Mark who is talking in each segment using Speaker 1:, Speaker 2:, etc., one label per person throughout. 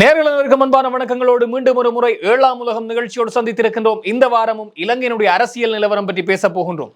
Speaker 1: நேர்களுக்கு முன்பான வணக்கங்களோடு மீண்டும் ஒரு முறை ஏழாம் உலகம் நிகழ்ச்சியோடு சந்தித்திருக்கின்றோம் இந்த வாரமும் இலங்கையினுடைய அரசியல் நிலவரம் பற்றி பேச போகின்றோம்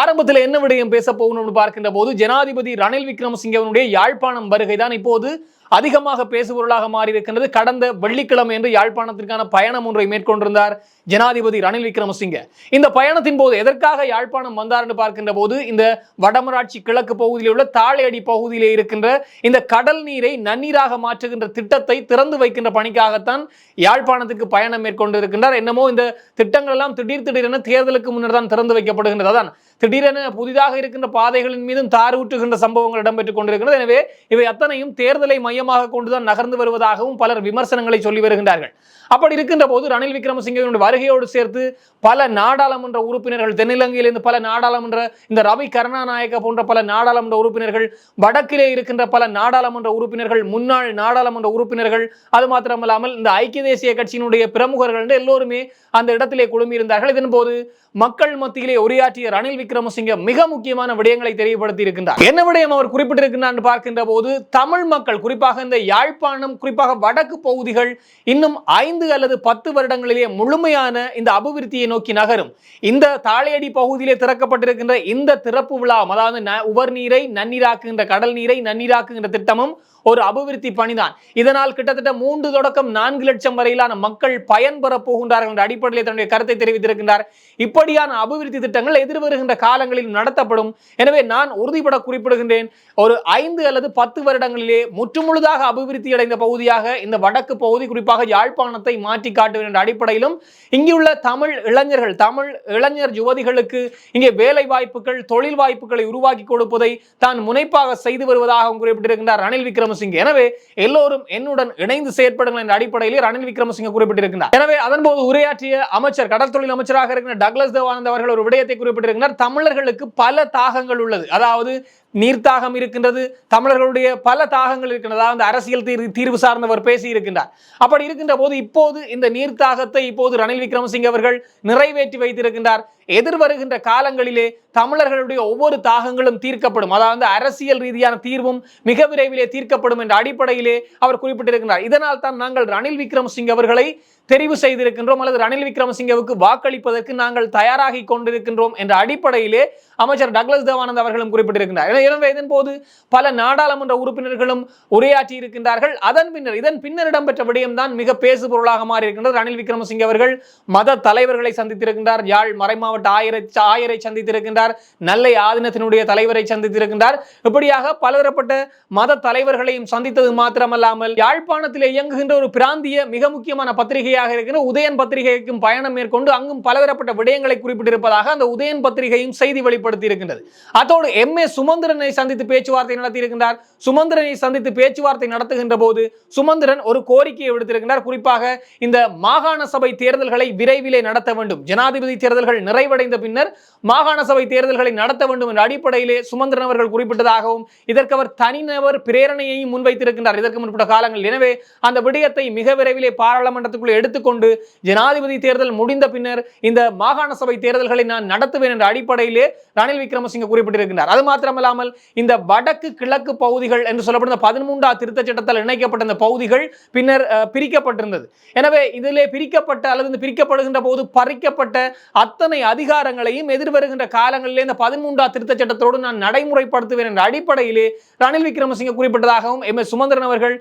Speaker 1: ஆரம்பத்தில் என்ன விடயம் பேச போகணும்னு பார்க்கின்ற போது ஜனாதிபதி ரணில் விக்ரமசிங்கவனுடைய யாழ்ப்பாணம் வருகை தான் இப்போது அதிகமாக பேசுபொருளாக மாறியிருக்கின்றது கடந்த வெள்ளிக்கிழமை என்று யாழ்ப்பாணத்திற்கான பயணம் ஒன்றை மேற்கொண்டிருந்தார் ஜனாதிபதி ரணில் விக்ரமசிங்க இந்த பயணத்தின் போது எதற்காக யாழ்ப்பாணம் வந்தார் என்று பார்க்கின்ற போது இந்த வடமராட்சி கிழக்கு பகுதியில் உள்ள தாழையடி பகுதியிலே இருக்கின்ற இந்த கடல் நீரை நன்னீராக மாற்றுகின்ற திட்டத்தை திறந்து வைக்கின்ற பணிக்காகத்தான் யாழ்ப்பாணத்திற்கு பயணம் மேற்கொண்டிருக்கின்றார் என்னமோ இந்த திட்டங்கள் எல்லாம் திடீர் திடீரென தேர்தலுக்கு முன்னர் தான் திறந்து வைக்கப்படுகின்றது அதான் திடீரென புதிதாக இருக்கின்ற பாதைகளின் மீதும் தார் ஊற்றுகின்ற சம்பவங்கள் இடம்பெற்றுக் கொண்டிருக்கிறது எனவே இவை அத்தனையும் தேர்தலை மையமாக கொண்டுதான் நகர்ந்து வருவதாகவும் பலர் விமர்சனங்களை சொல்லி வருகின்றார்கள் அப்படி இருக்கின்ற போது ரணில் விக்ரமசிங்கனுடைய வருகையோடு சேர்த்து பல நாடாளுமன்ற உறுப்பினர்கள் தென்னிலங்கையிலிருந்து பல நாடாளுமன்ற இந்த ரவி கருணாநாயக்க போன்ற பல நாடாளுமன்ற உறுப்பினர்கள் வடக்கிலே இருக்கின்ற பல நாடாளுமன்ற உறுப்பினர்கள் முன்னாள் நாடாளுமன்ற உறுப்பினர்கள் அது மாத்திரமல்லாமல் இந்த ஐக்கிய தேசிய கட்சியினுடைய பிரமுகர்கள் என்று எல்லோருமே அந்த இடத்திலே குழுமியிருந்தார்கள் இதன்போது மக்கள் மத்தியிலே உரையாற்றிய ரணில் விக்ரமசிங்க மிக முக்கியமான விடயங்களை தெரியப்படுத்தி இருக்கின்றார் என்ன விடயம் அவர் குறிப்பிட்டிருக்கின்றார் பார்க்கின்ற போது தமிழ் மக்கள் குறிப்பாக இந்த யாழ்ப்பாணம் குறிப்பாக வடக்கு பகுதிகள் இன்னும் ஐந்து அல்லது பத்து வருடங்களிலே முழுமையான இந்த அபிவிருத்தியை நோக்கி நகரும் இந்த தாளையடி பகுதியிலே திறக்கப்பட்டிருக்கின்ற இந்த திறப்பு விழா அதாவது உவர் நீரை நன்னீராக்குகின்ற கடல் நீரை நன்னீராக்குகின்ற திட்டமும் ஒரு அபிவிருத்தி பணிதான் இதனால் கிட்டத்தட்ட மூன்று தொடக்கம் நான்கு லட்சம் வரையிலான மக்கள் பயன்பெற போகின்றார்கள் என்ற அடிப்படையில் தன்னுடைய கருத்தை தெரிவித்திருக்கின்றார் இப்படியான அபிவிருத்தி திட்டங்கள் எதிர்வருகின்ற காலங்களில் நடத்தப்படும் எனவே நான் உறுதிபட குறிப்பிடுகின்றேன் ஒரு ஐந்து அல்லது பத்து வருடங்களிலே முற்றுமுழுதாக அபிவிருத்தி அடைந்த பகுதியாக இந்த வடக்கு பகுதி குறிப்பாக யாழ்ப்பாணத்தை மாற்றி காட்டுவேன் என்ற அடிப்படையிலும் இங்குள்ள தமிழ் இளைஞர்கள் தமிழ் இளைஞர் யுவதிகளுக்கு இங்கே வேலை வாய்ப்புகள் தொழில் வாய்ப்புகளை உருவாக்கி கொடுப்பதை தான் முனைப்பாக செய்து வருவதாகவும் குறிப்பிட்டிருக்கின்றார் ரணில் விக்ரம் விக்ரமசிங்க எனவே எல்லோரும் என்னுடன் இணைந்து செயற்படுங்கள் என்ற அடிப்படையில் ரணில் விக்ரமசிங்க குறிப்பிட்டிருக்கிறார் எனவே அதன்போது உரையாற்றிய அமைச்சர் கடல் தொழில் அமைச்சராக இருக்கிற டக்ளஸ் தேவானந்த் அவர்கள் ஒரு விடயத்தை குறிப்பிட்டிருக்கிறார் தமிழர்களுக்கு பல தாகங்கள் உள்ளது அதாவது நீர்த்தாகம் இருக்கின்றது தமிழர்களுடைய பல தாகங்கள் இருக்கின்றதா அந்த அரசியல் தீர்வு தீர்வு சார்ந்தவர் பேசி இருக்கின்றார் அப்படி இருக்கின்ற போது இப்போது இந்த நீர்த்தாகத்தை இப்போது ரணில் விக்ரமசிங்க அவர்கள் நிறைவேற்றி வைத்திருக்கின்றார் எதிர்வருகின்ற காலங்களிலே தமிழர்களுடைய ஒவ்வொரு தாகங்களும் தீர்க்கப்படும் அதாவது அரசியல் ரீதியான தீர்வும் மிக விரைவிலே தீர்க்கப்படும் என்ற அடிப்படையிலே அவர் குறிப்பிட்டிருக்கிறார் இதனால் தான் நாங்கள் ரணில் விக்ரமசிங் அவர்களை தெரிவு செய்திருக்கின்றோம் அல்லது ரணில் விக்ரமசிங்கவுக்கு வாக்களிப்பதற்கு நாங்கள் தயாராகி கொண்டிருக்கின்றோம் என்ற அடிப்படையிலே அமைச்சர் டக்ளஸ் தேவானந்த் அவர்களும் குறிப்பிட்டிருக்கின்றார் எனவே இதன் போது பல நாடாளுமன்ற உறுப்பினர்களும் உரையாற்றி இருக்கின்றார்கள் அதன் பின்னர் இதன் பின்னர் இடம்பெற்ற விடயம்தான் மிக பேசு பொருளாக மாறி ரணில் விக்ரமசிங்க அவர்கள் மத தலைவர்களை சந்தித்திருக்கின்றார் யாழ் மறைமாவட்ட ஆயரை ஆயரை சந்தித்திருக்கின்றார் நல்லை ஆதினத்தினுடைய தலைவரை சந்தித்திருக்கின்றார் இப்படியாக பலதரப்பட்ட மத தலைவர்களையும் சந்தித்தது மாத்திரமல்லாமல் யாழ்ப்பாணத்தில் இயங்குகின்ற ஒரு பிராந்திய மிக முக்கியமான பத்திரிகை வெளியாக இருக்கிற உதயன் பத்திரிகைக்கும் பயணம் மேற்கொண்டு அங்கும் பலதரப்பட்ட விடயங்களை குறிப்பிட்டிருப்பதாக அந்த உதயன் பத்திரிகையும் செய்தி வெளிப்படுத்தி இருக்கின்றது அதோடு எம் ஏ சுமந்திரனை சந்தித்து பேச்சுவார்த்தை நடத்தியிருக்கின்றார் சுமந்திரனை சந்தித்து பேச்சுவார்த்தை நடத்துகின்ற போது சுமந்திரன் ஒரு கோரிக்கையை விடுத்திருக்கிறார் குறிப்பாக இந்த மாகாண சபை தேர்தல்களை விரைவிலே நடத்த வேண்டும் ஜனாதிபதி தேர்தல்கள் நிறைவடைந்த பின்னர் மாகாண சபை தேர்தல்களை நடத்த வேண்டும் என்ற அடிப்படையிலே சுமந்திரன் அவர்கள் குறிப்பிட்டதாகவும் இதற்கு அவர் தனிநபர் பிரேரணையையும் முன்வைத்திருக்கின்றார் இதற்கு முற்பட்ட காலங்கள் எனவே அந்த விடயத்தை மிக விரைவிலே பாராளுமன்றத்துக்குள்ளே எடுத்துக்கொண்டு ஜனாதிபதி தேர்தல் முடிந்த பின்னர் இந்த மாகாண சபை தேர்தல்களை நான் நடத்துவேன் என்ற அடிப்படையிலே ரணில் விக்ரமசிங்க குறிப்பிட்டிருக்கிறார் அது மாத்திரமல்லாமல் இந்த வடக்கு கிழக்கு பகுதிகள் என்று சொல்லப்படுற பதிமூன்றாம் திருத்த சட்டத்தால் இணைக்கப்பட்ட அந்த பகுதிகள் பின்னர் பிரிக்கப்பட்டிருந்தது எனவே இதிலே பிரிக்கப்பட்ட அல்லது பிரிக்கப்படுகின்ற போது பறிக்கப்பட்ட அத்தனை அதிகாரங்களையும் எதிர்வருகின்ற காலங்களிலே இந்த பதிமூன்றாம் திருத்த சட்டத்தோடு நான் நடைமுறைப்படுத்துவேன் என்ற அடிப்படையிலே ரணில் விக்ரமசிங்க குறிப்பிட்டதாகவும் எம் எஸ் சுமந்திரன் அவர்கள்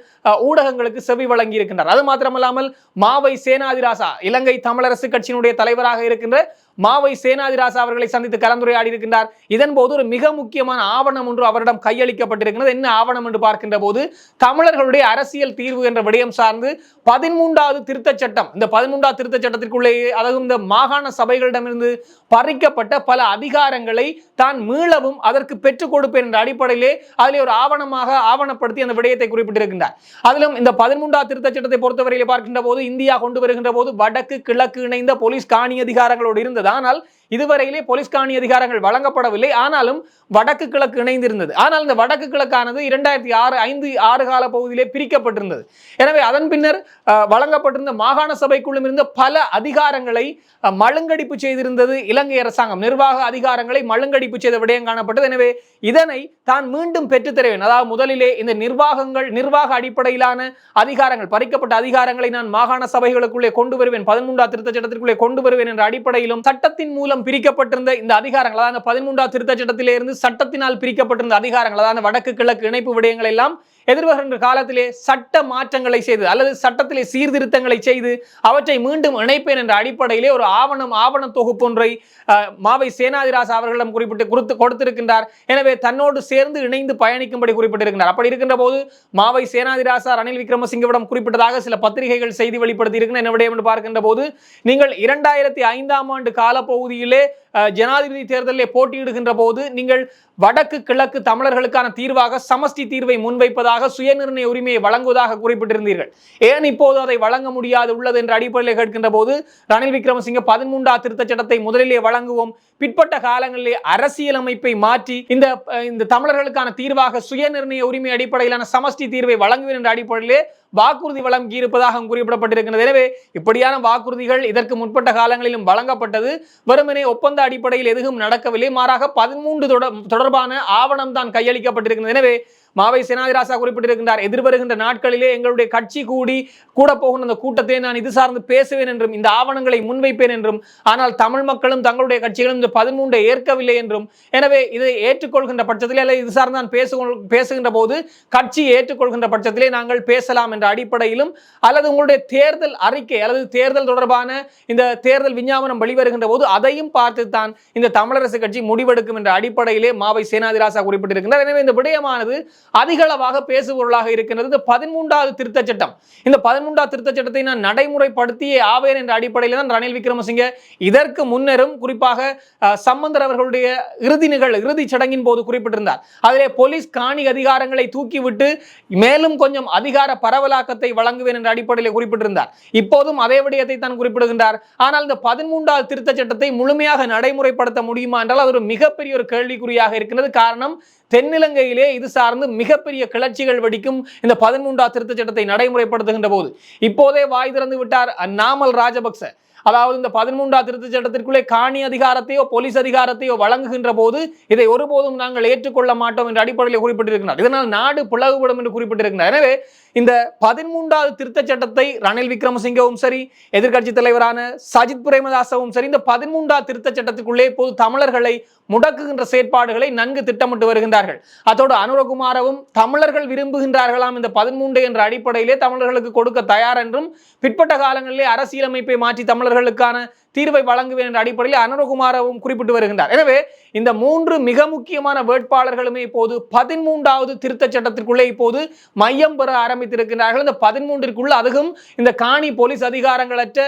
Speaker 1: ஊடகங்களுக்கு செவி வழங்கியிருக்கின்றார் அது மாத்திரமல்லாமல் மாவை சேனாதிராசா இலங்கை தமிழரசு கட்சியினுடைய தலைவராக இருக்கின்ற மாவை சேனாதிராசா அவர்களை சந்தித்து கலந்துரையாடி இருக்கின்றார் இதன் போது ஒரு மிக முக்கியமான ஆவணம் ஒன்று அவரிடம் கையளிக்கப்பட்டிருக்கிறது என்ன ஆவணம் என்று பார்க்கின்ற போது தமிழர்களுடைய அரசியல் தீர்வு என்ற விடயம் சார்ந்து பதிமூன்றாவது திருத்தச் சட்டம் இந்த பதிமூன்றாவது திருத்தச் சட்டத்திற்குள்ளேயே அதாவது இந்த மாகாண சபைகளிடமிருந்து பறிக்கப்பட்ட பல அதிகாரங்களை தான் மீளவும் அதற்கு பெற்றுக் கொடுப்பேன் என்ற அடிப்படையிலே அதில் ஒரு ஆவணமாக ஆவணப்படுத்தி அந்த விடயத்தை குறிப்பிட்டிருக்கின்றார் அதிலும் இந்த பதிமூன்றாவது திருத்த சட்டத்தை பொறுத்தவரையில் பார்க்கின்ற போது இந்தியா கொண்டு வருகின்ற போது வடக்கு கிழக்கு இணைந்த போலீஸ் காணி அதிகாரங்களோடு இருந்தது ஆனால் இதுவரையிலே போலீஸ் காணி அதிகாரங்கள் வழங்கப்படவில்லை ஆனாலும் வடக்கு கிழக்கு இணைந்திருந்தது ஆனால் இந்த வடக்கு கிழக்கானது இரண்டாயிரத்தி ஆறு ஐந்து ஆறு கால பகுதியிலே பிரிக்கப்பட்டிருந்தது எனவே அதன் பின்னர் வழங்கப்பட்டிருந்த மாகாண சபைக்குள்ளும் இருந்த பல அதிகாரங்களை மழுங்கடிப்பு செய்திருந்தது இலங்கை அரசாங்கம் நிர்வாக அதிகாரங்களை மழுங்கடிப்பு செய்த விடயம் காணப்பட்டது எனவே இதனை தான் மீண்டும் பெற்றுத்தருவேன் அதாவது முதலிலே இந்த நிர்வாகங்கள் நிர்வாக அடிப்படையிலான அதிகாரங்கள் பறிக்கப்பட்ட அதிகாரங்களை நான் மாகாண சபைகளுக்குள்ளே கொண்டு வருவேன் பதிமூன்றாம் திருத்த சட்டத்திற்குள்ளே கொண்டு வருவேன் என்ற அடிப்படையிலும் சட்டத்தின் மூலம் மூலம் பிரிக்கப்பட்டிருந்த இந்த அதிகாரங்கள் அதாவது பதிமூன்றாம் திருத்த சட்டத்திலே இருந்து சட்டத்தினால் பிரிக்கப்பட்டிருந்த அதிகாரங்கள் அதாவது வடக்கு கிழக்கு இணைப்பு விடயங்கள் எல்லாம் எதிர்வருகின்ற காலத்திலே சட்ட மாற்றங்களை செய்து அல்லது சட்டத்திலே சீர்திருத்தங்களை செய்து அவற்றை மீண்டும் இணைப்பேன் என்ற அடிப்படையிலே ஒரு ஆவணம் ஆவண தொகுப்பு ஒன்றை மாவை சேனாதிராஜ் அவர்களிடம் குறிப்பிட்டு கொடுத்து கொடுத்திருக்கின்றார் எனவே தன்னோடு சேர்ந்து இணைந்து பயணிக்கும்படி குறிப்பிட்டிருக்கிறார் அப்படி இருக்கின்ற போது மாவை சேனாதிராசா ரணில் விக்ரமசிங்கவிடம் குறிப்பிட்டதாக சில பத்திரிகைகள் செய்தி வெளிப்படுத்தியிருக்கின்றன என்ன என்று பார்க்கின்ற போது நீங்கள் இரண்டாயிரத்தி ஐந்தாம் ஆண்டு காலப்பகுதியிலே ஜனாதிபதி தேர்தலில் போட்டியிடுகின்ற போது நீங்கள் வடக்கு கிழக்கு தமிழர்களுக்கான தீர்வாக சமஷ்டி தீர்வை முன்வைப்பதாக சுயநிர்ணய உரிமையை வழங்குவதாக குறிப்பிட்டிருந்தீர்கள் ஏன் இப்போது அதை வழங்க முடியாது உள்ளது என்ற அடிப்படையில் கேட்கின்ற போது ரணில் விக்ரமசிங்க பதிமூன்றா திருத்தச் சட்டத்தை முதலிலே வழங்குவோம் பிற்பட்ட காலங்களிலே அரசியலமைப்பை மாற்றி இந்த இந்த தமிழர்களுக்கான தீர்வாக சுயநிர்ணய உரிமை அடிப்படையிலான சமஷ்டி தீர்வை வழங்குவேன் என்ற அடிப்படையிலே வாக்குறுதி வழங்கி இருப்பதாக குறிப்பிடப்பட்டிருக்கிறது எனவே இப்படியான வாக்குறுதிகள் இதற்கு முற்பட்ட காலங்களிலும் வழங்கப்பட்டது வெறுமனே ஒப்பந்த அடிப்படையில் எதுவும் நடக்கவில்லை மாறாக பதிமூன்று தொடர்பான ஆவணம் தான் கையளிக்கப்பட்டிருக்கிறது எனவே மாவை சேனாதிராசா குறிப்பிட்டிருக்கின்றார் எதிர்வருகின்ற நாட்களிலே எங்களுடைய கட்சி கூடி கூட போகணும் அந்த கூட்டத்தை நான் இது சார்ந்து பேசுவேன் என்றும் இந்த ஆவணங்களை முன்வைப்பேன் என்றும் ஆனால் தமிழ் மக்களும் தங்களுடைய கட்சிகளும் இந்த பதிமூன்றை ஏற்கவில்லை என்றும் எனவே இதை ஏற்றுக்கொள்கின்ற பட்சத்திலே அல்லது இது சார்ந்து நான் பேசு பேசுகின்ற போது கட்சி ஏற்றுக்கொள்கின்ற பட்சத்திலே நாங்கள் பேசலாம் என்ற அடிப்படையிலும் அல்லது உங்களுடைய தேர்தல் அறிக்கை அல்லது தேர்தல் தொடர்பான இந்த தேர்தல் விஞ்ஞாபனம் வெளிவருகின்ற போது அதையும் பார்த்து தான் இந்த தமிழரசு கட்சி முடிவெடுக்கும் என்ற அடிப்படையிலே மாவை சேனாதிராசா குறிப்பிட்டிருக்கின்றார் எனவே இந்த விடயமானது அதிகளவாக பேசுபொருளாக இருக்கின்றது பதிமூன்றாவது திருத்த சட்டம் இந்த பதிமூன்றாவது திருத்த சட்டத்தை நான் நடைமுறைப்படுத்தியே ஆவேன் என்ற அடிப்படையில் தான் ரணில் விக்ரமசிங்க இதற்கு முன்னரும் குறிப்பாக சம்பந்தர் அவர்களுடைய இறுதி நிகழ் இறுதி சடங்கின் போது குறிப்பிட்டிருந்தார் அதிலே போலீஸ் காணி அதிகாரங்களை தூக்கிவிட்டு மேலும் கொஞ்சம் அதிகார பரவலாக்கத்தை வழங்குவேன் என்ற அடிப்படையில் குறிப்பிட்டிருந்தார் இப்போதும் அதே விடயத்தை தான் குறிப்பிடுகின்றார் ஆனால் இந்த பதிமூன்றாவது திருத்த சட்டத்தை முழுமையாக நடைமுறைப்படுத்த முடியுமா என்றால் அது ஒரு மிகப்பெரிய ஒரு கேள்விக்குறியாக இருக்கிறது காரணம் தென்னிலங்கையிலே இது சார்ந்து மிகப்பெரிய கிளர்ச்சிகள் வெடிக்கும் இந்த பதிமூன்றாம் திருத்தச் சட்டத்தை நடைமுறைப்படுத்துகின்ற போது இப்போதே வாய் திறந்து விட்டார் அந்நாமல் ராஜபக்ச அதாவது இந்த பதிமூன்றாம் திருத்தச் சட்டத்திற்குள்ளே காணி அதிகாரத்தையோ போலீஸ் அதிகாரத்தையோ வழங்குகின்ற போது இதை ஒருபோதும் நாங்கள் ஏற்றுக்கொள்ள மாட்டோம் என்ற அடிப்படையில் குறிப்பிட்டிருக்கிறார் இதனால் நாடு பிளவுபடும் என்று குறிப்பிட்டிருக்கிறார் எனவே இந்த பதிமூன்றாவது திருத்த சட்டத்தை ரணில் விக்ரமசிங்கவும் சரி எதிர்கட்சி தலைவரான சஜித் பிரேமதாசவும் சரி இந்த பதிமூன்றாவது திருத்த சட்டத்துக்குள்ளே போது தமிழர்களை முடக்குகின்ற செயற்பாடுகளை நன்கு திட்டமிட்டு வருகின்றார்கள் அதோடு அனுரகுமாரவும் தமிழர்கள் விரும்புகின்றார்களாம் இந்த பதிமூன்று என்ற அடிப்படையிலே தமிழர்களுக்கு கொடுக்க தயார் என்றும் பிற்பட்ட காலங்களிலே அரசியலமைப்பை மாற்றி தமிழர்களுக்கான தீர்வை வழங்குவேன் என்ற அடிப்படையில் அனுரகுமாரவும் குறிப்பிட்டு வருகின்றார் எனவே இந்த மூன்று மிக முக்கியமான வேட்பாளர்களுமே இப்போது பதிமூன்றாவது திருத்த சட்டத்திற்குள்ளே இப்போது மையம் பெற ஆரம்பி ஆரம்பித்திருக்கிறார்கள் இந்த பதிமூன்றிற்குள்ள அதுவும் இந்த காணி போலீஸ் அதிகாரங்களற்ற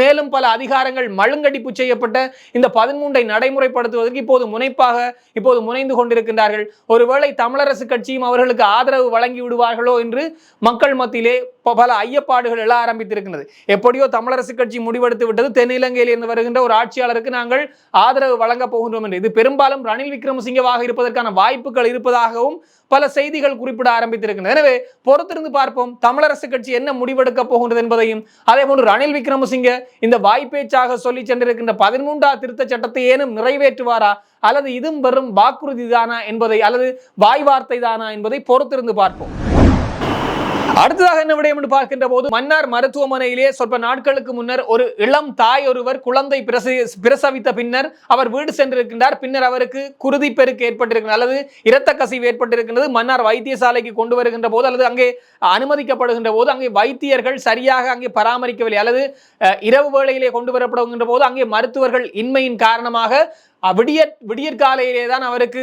Speaker 1: மேலும் பல அதிகாரங்கள் மழுங்கடிப்பு செய்யப்பட்ட இந்த பதிமூன்றை நடைமுறைப்படுத்துவதற்கு இப்போது முனைப்பாக இப்போது முனைந்து கொண்டிருக்கின்றார்கள் ஒருவேளை தமிழரசு கட்சியும் அவர்களுக்கு ஆதரவு வழங்கி விடுவார்களோ என்று மக்கள் மத்தியிலே இப்போ பல ஐயப்பாடுகள் எல்லாம் ஆரம்பித்திருக்கிறது எப்படியோ தமிழரசு கட்சி முடிவெடுத்து விட்டது தென்னிலங்கையில் இருந்து வருகின்ற ஒரு ஆட்சியாளருக்கு நாங்கள் ஆதரவு வழங்கப் போகின்றோம் என்று இது பெரும்பாலும் ரணில் விக்ரமசிங்கவாக இருப்பதற்கான வாய்ப்புகள் இருப்பதாகவும் பல செய்திகள் குறிப்பிட ஆரம்பித்திருக்கின்றன எனவே பொறுத்திருந்து பார்ப்போம் தமிழரசு கட்சி என்ன முடிவெடுக்க போகின்றது என்பதையும் அதே போன்று ரணில் விக்ரமசிங்க இந்த வாய்ப்பேச்சாக சொல்லி சென்றிருக்கின்ற பதிமூன்றாம் திருத்த சட்டத்தை ஏனும் நிறைவேற்றுவாரா அல்லது இதும் வெறும் வாக்குறுதி தானா என்பதை அல்லது வாய் வார்த்தை தானா என்பதை பொறுத்திருந்து பார்ப்போம் அடுத்ததாக என்ன விடயம் என்று பார்க்கின்ற போது மன்னார் மருத்துவமனையிலே சொற்ப நாட்களுக்கு முன்னர் ஒரு இளம் தாய் ஒருவர் குழந்தை பிரசவித்த பின்னர் அவர் வீடு சென்றிருக்கின்றார் பின்னர் அவருக்கு குருதி பெருக்கு ஏற்பட்டிருக்கிறது அல்லது இரத்த கசிவு ஏற்பட்டிருக்கின்றது மன்னார் வைத்தியசாலைக்கு கொண்டு வருகின்ற போது அல்லது அங்கே அனுமதிக்கப்படுகின்ற போது அங்கே வைத்தியர்கள் சரியாக அங்கே பராமரிக்கவில்லை அல்லது இரவு வேளையிலே கொண்டு வரப்படுகின்ற போது அங்கே மருத்துவர்கள் இன்மையின் காரணமாக விடிய விடியற்காலையிலே தான் அவருக்கு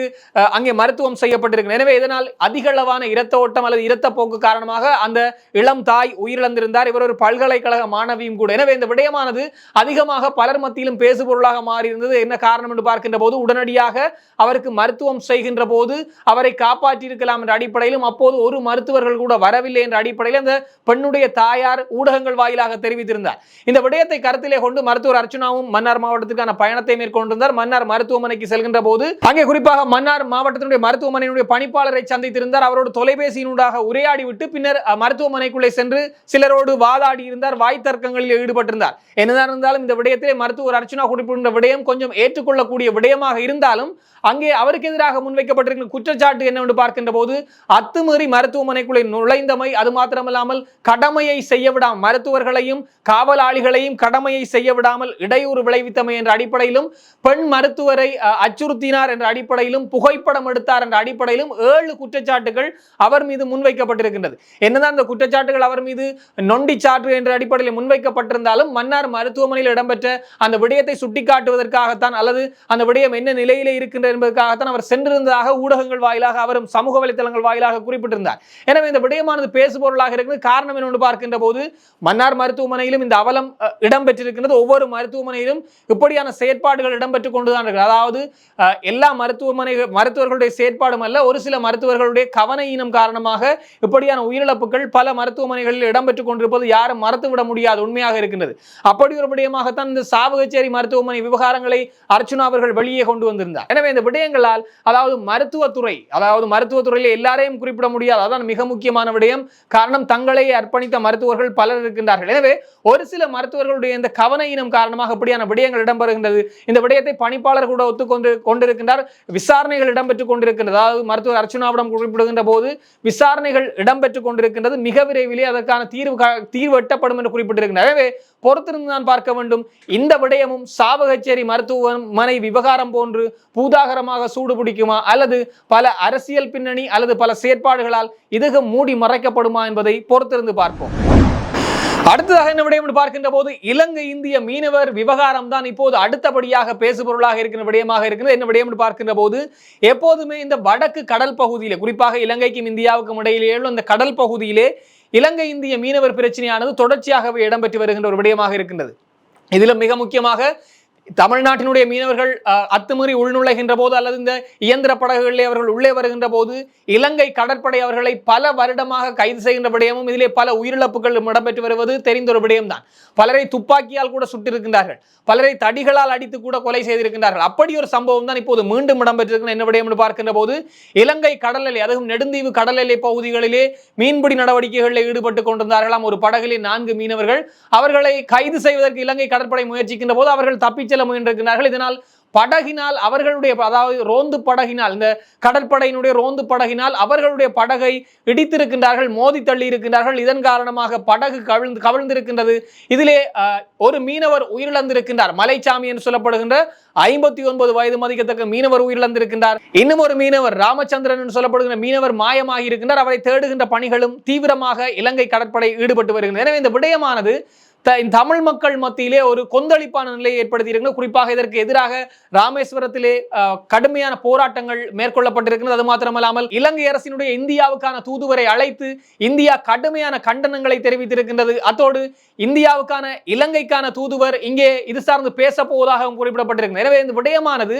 Speaker 1: அங்கே மருத்துவம் செய்யப்பட்டிருக்கு எனவே இதனால் அதிகளவான இரத்த ஓட்டம் அல்லது இரத்த போக்கு காரணமாக அந்த இளம் தாய் உயிரிழந்திருந்தார் இவர் ஒரு பல்கலைக்கழக மாணவியும் கூட எனவே இந்த விடயமானது அதிகமாக பலர் மத்தியிலும் பேசுபொருளாக மாறியிருந்தது என்ன காரணம் என்று பார்க்கின்ற போது உடனடியாக அவருக்கு மருத்துவம் செய்கின்ற போது அவரை காப்பாற்றியிருக்கலாம் என்ற அடிப்படையிலும் அப்போது ஒரு மருத்துவர்கள் கூட வரவில்லை என்ற அடிப்படையில் அந்த பெண்ணுடைய தாயார் ஊடகங்கள் வாயிலாக தெரிவித்திருந்தார் இந்த விடயத்தை கருத்திலே கொண்டு மருத்துவர் அர்ச்சனாவும் மன்னார் மாவட்டத்திற்கான பயணத்தை மேற்கொண்டிருந்தார் மன்னார் தனியார் மருத்துவமனைக்கு செல்கின்ற போது அங்கே குறிப்பாக மன்னார் மாவட்டத்தினுடைய மருத்துவமனையினுடைய பணிப்பாளரை சந்தித்திருந்தார் அவரோடு தொலைபேசியினூடாக உரையாடி விட்டு பின்னர் மருத்துவமனைக்குள்ளே சென்று சிலரோடு வாதாடி இருந்தார் வாய் தர்க்கங்களில் ஈடுபட்டிருந்தார் என்னதான் இருந்தாலும் இந்த விடயத்திலே மருத்துவர் அர்ச்சனா குறிப்பிடுகின்ற விடயம் கொஞ்சம் ஏற்றுக்கொள்ளக்கூடிய விடயமாக இருந்தாலும் அங்கே அவருக்கு எதிராக முன்வைக்கப்பட்டிருக்கிற குற்றச்சாட்டு என்னவென்று பார்க்கின்ற போது அத்துமீறி மருத்துவமனைக்குள்ளே நுழைந்தமை அது மாத்திரமில்லாமல் கடமையை செய்ய விடாமல் மருத்துவர்களையும் காவலாளிகளையும் கடமையை செய்ய விடாமல் இடையூறு விளைவித்தமை என்ற அடிப்படையிலும் பெண் மருத்துவரை அச்சுறுத்தினார் என்ற அடிப்படையிலும் புகைப்படம் எடுத்தார் என்ற அடிப்படையிலும் ஏழு குற்றச்சாட்டுகள் அவர் மீது முன்வைக்கப்பட்டிருக்கின்றது என்னதான் அந்த குற்றச்சாட்டுகள் அவர் மீது நொண்டி சாற்று என்ற அடிப்படையில் முன்வைக்கப்பட்டிருந்தாலும் மன்னார் மருத்துவமனையில் இடம்பெற்ற அந்த விடயத்தை சுட்டிக்காட்டுவதற்காகத்தான் அல்லது அந்த விடயம் என்ன நிலையிலே இருக்கின்ற என்பதற்காகத்தான் அவர் சென்றிருந்ததாக ஊடகங்கள் வாயிலாக அவரும் சமூக வலைதளங்கள் வாயிலாக குறிப்பிட்டிருந்தார் எனவே இந்த விடயமானது பேசுபொருளாக இருக்கிறது காரணம் என்னென்று பார்க்கின்ற போது மன்னார் மருத்துவமனையிலும் இந்த அவலம் இடம்பெற்றிருக்கின்றது ஒவ்வொரு மருத்துவமனையிலும் இப்படியான செயற்பாடுகள் இடம்பெற்றுக் கொண்டுதான் இருக்கிறது அதாவது எல்லா மருத்துவமனை மருத்துவர்களுடைய செயற்பாடும் அல்ல ஒரு சில மருத்துவர்களுடைய கவன ஈனம் காரணமாக இப்படியான உயிரிழப்புகள் பல மருத்துவமனைகளில் இடம்பெற்றுக் கொண்டிருப்பது யாரும் மறுத்துவிட முடியாது உண்மையாக இருக்கின்றது அப்படி ஒரு விடயமாகத்தான் இந்த சாவகச்சேரி மருத்துவமனை விவகாரங்களை அர்ச்சுனா அவர்கள் வெளியே கொண்டு வந்திருந்தார் எனவே இந்த விடயங்களால் அதாவது மருத்துவத்துறை அதாவது மருத்துவத்துறையில் எல்லாரையும் குறிப்பிட முடியாது அதான் மிக முக்கியமான விடயம் காரணம் தங்களை அர்ப்பணித்த மருத்துவர்கள் பலர் இருக்கின்றார்கள் எனவே ஒரு சில மருத்துவர்களுடைய இந்த கவன இனம் காரணமாக இப்படியான விடயங்கள் இடம்பெறுகின்றது இந்த விடயத்தை பணிப்பாளர் கூட ஒத்துக்கொண்டு கொண்டிருக்கின்றார் விசாரணைகள் இடம்பெற்றுக் கொண்டிருக்கின்றது அதாவது மருத்துவர் அர்ச்சனாவிடம் குறிப்பிடுகின்ற போது விசாரணைகள் இடம்பெற்றுக் கொண்டிருக்கின்றது மிக விரைவிலே அதற்கான தீர்வு தீர்வு எட்டப்படும் என்று குறிப்பிட்டிருக்கின்றார் எனவே பொறுத்திருந்து தான் பார்க்க வேண்டும் இந்த விடயமும் சாவகச்சேரி மருத்துவமனை விவகாரம் போன்று பூதாகரமாக சூடுபிடிக்குமா அல்லது பல அரசியல் பின்னணி அல்லது பல செயற்பாடுகளால் இதுக மூடி மறைக்கப்படுமா என்பதை பொறுத்திருந்து பார்ப்போம் அடுத்ததாக என்ன விடயம் பார்க்கின்ற போது இலங்கை இந்திய மீனவர் விவகாரம் தான் இப்போது அடுத்தபடியாக பேசுபொருளாக இருக்கிற விடயமாக இருக்கிறது என்ன விடயம் பார்க்கின்ற போது எப்போதுமே இந்த வடக்கு கடல் பகுதியிலே குறிப்பாக இலங்கைக்கும் இந்தியாவுக்கும் இடையிலே அந்த கடல் பகுதியிலே இலங்கை இந்திய மீனவர் பிரச்சனையானது தொடர்ச்சியாகவே இடம்பெற்று வருகின்ற ஒரு விடயமாக இருக்கின்றது இதில் மிக முக்கியமாக தமிழ்நாட்டினுடைய மீனவர்கள் அத்துமீறி உள்நுழைகின்ற போது அல்லது இந்த இயந்திர படகுகளிலே அவர்கள் உள்ளே வருகின்ற போது இலங்கை கடற்படை அவர்களை பல வருடமாக கைது செய்கின்ற விடயமும் இதிலே பல உயிரிழப்புகள் இடம்பெற்று வருவது தெரிந்த ஒரு விடயம்தான் பலரை துப்பாக்கியால் கூட சுட்டிருக்கின்றார்கள் பலரை தடிகளால் அடித்து கூட கொலை செய்திருக்கின்றார்கள் அப்படி ஒரு சம்பவம் தான் இப்போது மீண்டும் இடம்பெற்றிருக்கிற என்ன விடயம் பார்க்கின்ற போது இலங்கை கடல் எல்லை அதுவும் நெடுந்தீவு கடல் எல்லை பகுதிகளிலே மீன்பிடி நடவடிக்கைகளில் ஈடுபட்டு கொண்டிருந்தார்களாம் ஒரு படகிலே நான்கு மீனவர்கள் அவர்களை கைது செய்வதற்கு இலங்கை கடற்படை முயற்சிக்கின்ற போது அவர்கள் தப்பிச்சு செல்ல முயன்றிருக்கிறார்கள் இதனால் படகினால் அவர்களுடைய அதாவது ரோந்து படகினால் இந்த கடற்படையினுடைய ரோந்து படகினால் அவர்களுடைய படகை இடித்திருக்கின்றார்கள் மோதி தள்ளி இருக்கின்றார்கள் இதன் காரணமாக படகு கவிழ்ந்து கவிழ்ந்திருக்கின்றது இதிலே ஒரு மீனவர் உயிரிழந்திருக்கின்றார் மலைச்சாமி என்று சொல்லப்படுகின்ற ஐம்பத்தி ஒன்பது வயது மதிக்கத்தக்க மீனவர் உயிரிழந்திருக்கின்றார் இன்னும் ஒரு மீனவர் ராமச்சந்திரன் என்று சொல்லப்படுகின்ற மீனவர் மாயமாகி இருக்கின்றார் அவரை தேடுகின்ற பணிகளும் தீவிரமாக இலங்கை கடற்படை ஈடுபட்டு வருகின்றன எனவே இந்த விடயமானது தமிழ் மக்கள் மத்தியிலே ஒரு கொந்தளிப்பான நிலையை ஏற்படுத்தியிருக்கிறது குறிப்பாக இதற்கு எதிராக ராமேஸ்வரத்திலே கடுமையான போராட்டங்கள் மேற்கொள்ளப்பட்டிருக்கிறது அது மாத்திரமல்லாமல் இலங்கை அரசினுடைய இந்தியாவுக்கான தூதுவரை அழைத்து இந்தியா கடுமையான கண்டனங்களை தெரிவித்திருக்கின்றது அத்தோடு இந்தியாவுக்கான இலங்கைக்கான தூதுவர் இங்கே இது சார்ந்து பேச போவதாகவும் குறிப்பிடப்பட்டிருக்கிறது எனவே இந்த விடயமானது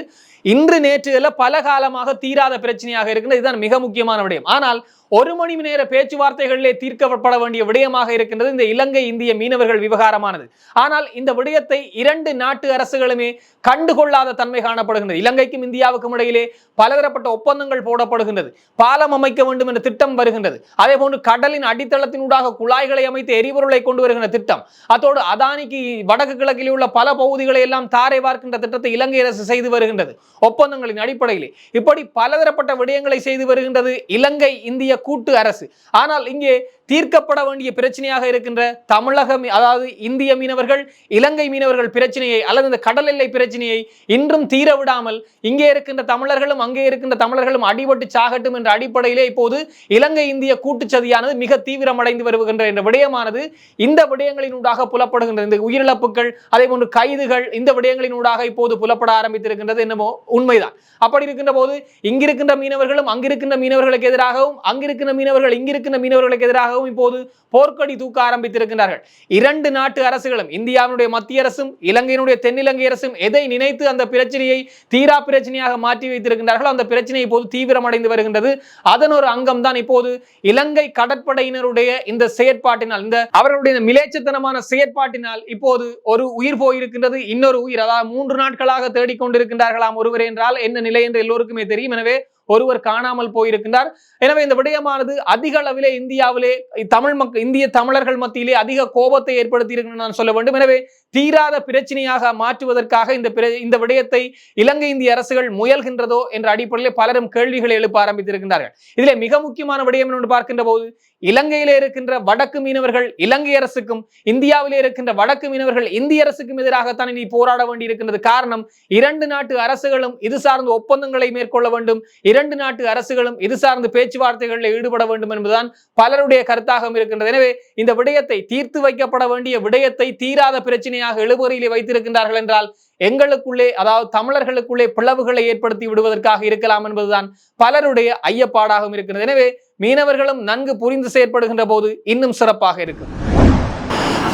Speaker 1: இன்று நேற்று பல காலமாக தீராத பிரச்சனையாக இருக்கிறது இதுதான் மிக முக்கியமான விடயம் ஆனால் ஒரு மணி நேர பேச்சுவார்த்தைகளிலே தீர்க்கப்பட வேண்டிய விடயமாக இருக்கின்றது இந்த இலங்கை இந்திய மீனவர்கள் விவகாரமானது ஆனால் இந்த விடயத்தை இரண்டு நாட்டு அரசுகளுமே கண்டுகொள்ளாத தன்மை காணப்படுகின்றது இலங்கைக்கும் இந்தியாவுக்கும் இடையிலே பலதரப்பட்ட ஒப்பந்தங்கள் போடப்படுகின்றது பாலம் அமைக்க வேண்டும் என்ற திட்டம் வருகின்றது அதே போன்று கடலின் அடித்தளத்தினூடாக குழாய்களை அமைத்து எரிபொருளை கொண்டு வருகின்ற திட்டம் அதோடு அதானிக்கு வடக்கு கிழக்கில் உள்ள பல பகுதிகளை எல்லாம் தாரை பார்க்கின்ற திட்டத்தை இலங்கை அரசு செய்து வருகின்றது ஒப்பந்தங்களின் அடிப்படையில் இப்படி பலதரப்பட்ட விடயங்களை செய்து வருகின்றது இலங்கை இந்திய கூட்டு அரசு ஆனால் இங்கே தீர்க்கப்பட வேண்டிய பிரச்சனையாக இருக்கின்ற தமிழக அதாவது இந்திய மீனவர்கள் இலங்கை மீனவர்கள் பிரச்சனையை அல்லது இந்த கடல் எல்லை பிரச்சனையை இன்றும் தீர விடாமல் இங்கே இருக்கின்ற தமிழர்களும் அங்கே இருக்கின்ற தமிழர்களும் அடிபட்டு சாகட்டும் என்ற அடிப்படையிலே இப்போது இலங்கை இந்திய கூட்டுச்சதியானது மிக தீவிரமடைந்து வருகின்ற என்ற விடயமானது இந்த விடயங்களின் ஊடாக புலப்படுகின்றது இந்த உயிரிழப்புகள் அதே போன்று கைதுகள் இந்த விடயங்களின் ஊடாக இப்போது புலப்பட ஆரம்பித்திருக்கின்றது என்னமோ உண்மைதான் அப்படி இருக்கின்ற போது இங்கிருக்கின்ற மீனவர்களும் அங்கிருக்கின்ற மீனவர்களுக்கு எதிராகவும் அங்கிருக்கின்ற மீனவர்கள் இங்கிருக்கின்ற மீனவர்களுக்கு எதிராக எதிராகவும் இப்போது போர்க்கடி தூக்க ஆரம்பித்திருக்கின்றார்கள் இரண்டு நாட்டு அரசுகளும் இந்தியாவினுடைய மத்திய அரசும் இலங்கையினுடைய தென்னிலங்கை அரசும் எதை நினைத்து அந்த பிரச்சனையை தீரா பிரச்சனையாக மாற்றி வைத்திருக்கின்றார்களோ அந்த பிரச்சனை இப்போது தீவிரமடைந்து வருகின்றது அதன் ஒரு அங்கம் தான் இப்போது இலங்கை கடற்படையினருடைய இந்த செயற்பாட்டினால் இந்த அவர்களுடைய மிலேச்சத்தனமான செயற்பாட்டினால் இப்போது ஒரு உயிர் போயிருக்கின்றது இன்னொரு உயிர் அதாவது மூன்று நாட்களாக தேடிக்கொண்டிருக்கின்றார்களாம் ஒருவர் என்றால் என்ன நிலை என்று எல்லோருக்குமே தெரியும் எனவே ஒருவர் காணாமல் போயிருக்கின்றார் எனவே இந்த விடயமானது அதிக அளவிலே இந்தியாவிலே தமிழ் மக்கள் இந்திய தமிழர்கள் மத்தியிலே அதிக கோபத்தை ஏற்படுத்தி நான் சொல்ல வேண்டும் எனவே தீராத பிரச்சனையாக மாற்றுவதற்காக இந்த இந்த விடயத்தை இலங்கை இந்திய அரசுகள் முயல்கின்றதோ என்ற அடிப்படையில் பலரும் கேள்விகளை எழுப்ப ஆரம்பித்திருக்கின்றார்கள் இதில் மிக முக்கியமான விடயம் என்று பார்க்கின்ற போது இலங்கையில இருக்கின்ற வடக்கு மீனவர்கள் இலங்கை அரசுக்கும் இந்தியாவிலே இருக்கின்ற வடக்கு மீனவர்கள் இந்திய அரசுக்கும் எதிராகத்தான் இனி போராட வேண்டி இருக்கின்றது காரணம் இரண்டு நாட்டு அரசுகளும் இது சார்ந்த ஒப்பந்தங்களை மேற்கொள்ள வேண்டும் இரண்டு நாட்டு அரசுகளும் இது சார்ந்த பேச்சுவார்த்தைகளில் ஈடுபட வேண்டும் என்பதுதான் பலருடைய கருத்தாகவும் இருக்கின்றது எனவே இந்த விடயத்தை தீர்த்து வைக்கப்பட வேண்டிய விடயத்தை தீராத பிரச்சனையாக எழுபறையிலே வைத்திருக்கின்றார்கள் என்றால் எங்களுக்குள்ளே அதாவது தமிழர்களுக்குள்ளே பிளவுகளை ஏற்படுத்தி விடுவதற்காக இருக்கலாம் என்பதுதான் பலருடைய ஐயப்பாடாகவும் இருக்கிறது எனவே மீனவர்களும் நன்கு புரிந்து செயற்படுகின்ற போது இன்னும் சிறப்பாக இருக்கும்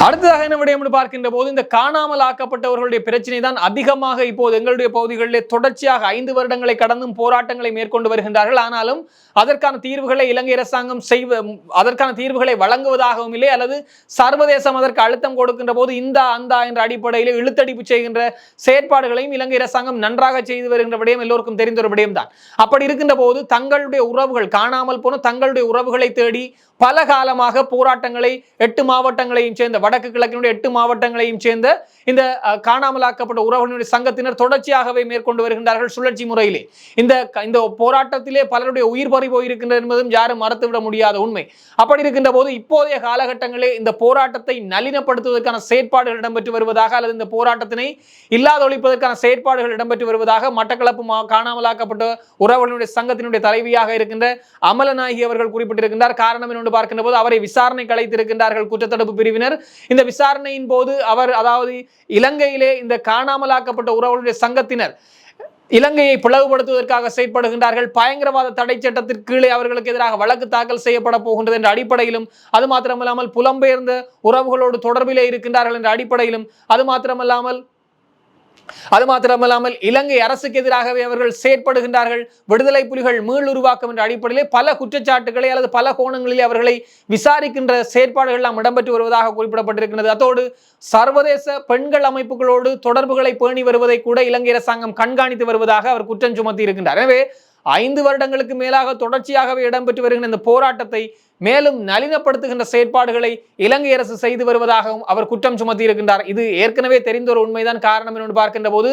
Speaker 1: அடுத்ததாக என்ன விடயம் பார்க்கின்ற போது இந்த காணாமல் ஆக்கப்பட்டவர்களுடைய பிரச்சனை தான் அதிகமாக இப்போது எங்களுடைய பகுதிகளிலே தொடர்ச்சியாக ஐந்து வருடங்களை கடந்தும் போராட்டங்களை மேற்கொண்டு வருகின்றார்கள் ஆனாலும் அதற்கான தீர்வுகளை இலங்கை அரசாங்கம் செய்வ அதற்கான தீர்வுகளை வழங்குவதாகவும் இல்லை அல்லது சர்வதேசம் அதற்கு அழுத்தம் கொடுக்கின்ற போது இந்தா அந்தா என்ற அடிப்படையில் இழுத்தடிப்பு செய்கின்ற செயற்பாடுகளையும் இலங்கை அரசாங்கம் நன்றாக செய்து வருகின்ற விடயம் எல்லோருக்கும் தெரிந்த ஒரு விடயம் தான் அப்படி இருக்கின்ற போது தங்களுடைய உறவுகள் காணாமல் போன தங்களுடைய உறவுகளை தேடி பல காலமாக போராட்டங்களை எட்டு மாவட்டங்களையும் சேர்ந்த வடக்கு கிழக்கினுடைய எட்டு மாவட்டங்களையும் சேர்ந்த இந்த காணாமலாக்கப்பட்ட உறவுகளுடைய சங்கத்தினர் தொடர்ச்சியாகவே மேற்கொண்டு வருகின்றார்கள் சுழற்சி முறையிலே இந்த இந்த போராட்டத்திலே பலருடைய உயிர் பறி போயிருக்கின்றது என்பதும் யாரும் மறுத்துவிட முடியாத உண்மை அப்படி இருக்கின்ற போது இப்போதைய காலகட்டங்களில் இந்த போராட்டத்தை நளினப்படுத்துவதற்கான செயற்பாடுகள் இடம்பெற்று வருவதாக அல்லது இந்த போராட்டத்தினை இல்லாத ஒழிப்பதற்கான செயற்பாடுகள் இடம்பெற்று வருவதாக மட்டக்களப்பு காணாமலாக்கப்பட்ட உறவுகளுடைய சங்கத்தினுடைய தலைவியாக இருக்கின்ற அமலநாயகி அவர்கள் குறிப்பிட்டிருக்கின்றார் காரணம் என்று பார்க்கின்ற போது அவரை விசாரணை கலைத்திருக்கின்றார்கள் குற்றத்தடுப்பு பிரிவினர் இந்த விசாரணையின் போது அவர் அதாவது இலங்கையிலே இந்த காணாமலாக்கப்பட்ட உறவுகளுடைய சங்கத்தினர் இலங்கையை பிளவுபடுத்துவதற்காக செயற்படுகின்றார்கள் பயங்கரவாத தடை சட்டத்திற்கு கீழே அவர்களுக்கு எதிராக வழக்கு தாக்கல் செய்யப்பட போகின்றது என்ற அடிப்படையிலும் அது மாத்திரமல்லாமல் புலம்பெயர்ந்த உறவுகளோடு தொடர்பிலே இருக்கின்றார்கள் என்ற அடிப்படையிலும் அது மாத்திரமல்லாமல் அது மாத்திரமல்லாமல் இலங்கை அரசுக்கு எதிராகவே அவர்கள் செயற்படுகின்றார்கள் விடுதலை புலிகள் மீளுருவாக்கம் என்ற அடிப்படையிலே பல குற்றச்சாட்டுகளை அல்லது பல கோணங்களிலே அவர்களை விசாரிக்கின்ற செயற்பாடுகள் எல்லாம் இடம்பெற்று வருவதாக குறிப்பிடப்பட்டிருக்கிறது அதோடு சர்வதேச பெண்கள் அமைப்புகளோடு தொடர்புகளை பேணி வருவதை கூட இலங்கை அரசாங்கம் கண்காணித்து வருவதாக அவர் குற்றம் சுமத்தி இருக்கின்றார் எனவே ஐந்து வருடங்களுக்கு மேலாக தொடர்ச்சியாகவே இடம்பெற்று வருகின்ற இந்த போராட்டத்தை மேலும் நளினப்படுத்துகின்ற செயற்பாடுகளை இலங்கை அரசு செய்து வருவதாகவும் அவர் குற்றம் சுமத்தியிருக்கின்றார் இது ஏற்கனவே தெரிந்த ஒரு உண்மைதான் காரணம் என்று பார்க்கின்ற போது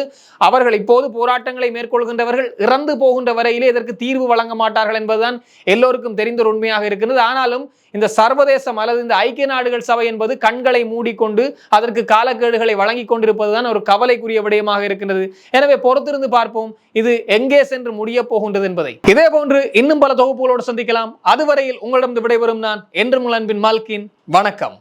Speaker 1: அவர்கள் இப்போது போராட்டங்களை மேற்கொள்கின்றவர்கள் இறந்து போகின்ற வரையிலே இதற்கு தீர்வு வழங்க மாட்டார்கள் என்பதுதான் எல்லோருக்கும் தெரிந்த ஒரு உண்மையாக இருக்கின்றது ஆனாலும் இந்த சர்வதேசம் அல்லது இந்த ஐக்கிய நாடுகள் சபை என்பது கண்களை மூடிக்கொண்டு அதற்கு காலக்கேடுகளை வழங்கி கொண்டிருப்பதுதான் ஒரு கவலைக்குரிய விடயமாக இருக்கின்றது எனவே பொறுத்திருந்து பார்ப்போம் இது எங்கே சென்று முடிய போகின்றது என்பதை இதே போன்று இன்னும் பல தொகுப்புகளோடு சந்திக்கலாம் அதுவரையில் உங்களிடம் விடை விடைபெறும் நான் என்று அன்பின் மால்கின் வணக்கம்